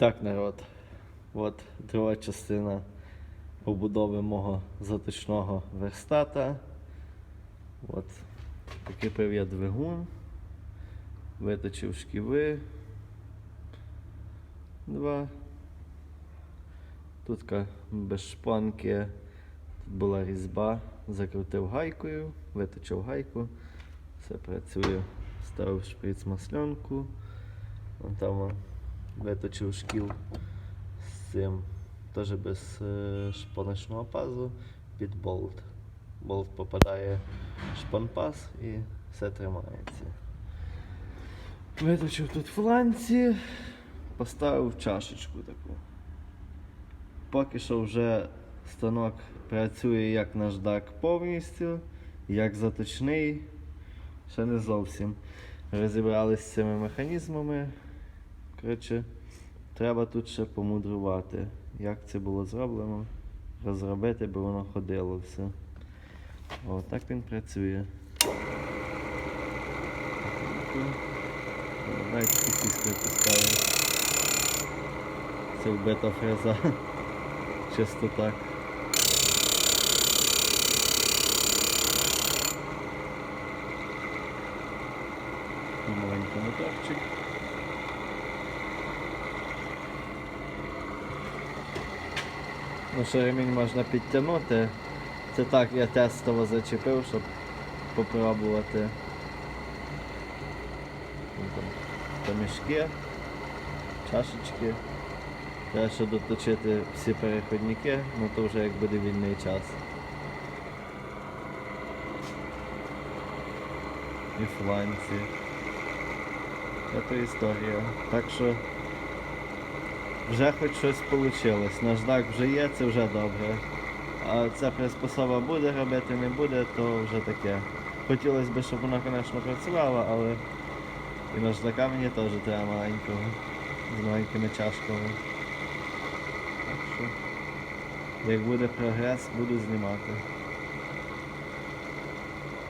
Так, народ. От друга частина побудови мого затичного верстата. От. Прикріпив я двигун, виточив шківи. Два. Тут без шпанки. Тут була різьба, закрутив гайкою, виточив гайку. Все працює. Ставив шприц масленку. Вон там виточив шкіл з цим. Теж без е, шпоночного пазу під болт. Болт попадає в шпанпаз і все тримається. Виточив тут фланці, поставив чашечку таку. Поки що вже станок працює як наждак повністю, як заточний. Ще не зовсім розібралися з цими механізмами. Коротше, треба тут ще помудрувати, як це було зроблено, розробити, бо воно ходило все. О, так він працює. Навіть після поставив. Це вбита фреза. Чисто так. Маленький моторчик. Ну, що ремінь можна підтягнути. Це так я тестово зачепив, щоб попробувати. Ну, помішки, чашечки. Треба ще доточити всі переходники, ну то вже як буде вільний час. І фланці. Це історія. Так що вже хоч щось вийшло. Наждак вже є, це вже добре. А ця приспособа буде робити, не буде, то вже таке. Хотілося б, щоб вона, звісно, працювала, але і наждака мені теж треба маленького. З маленькими чашками. Так що, як буде прогрес, буду знімати.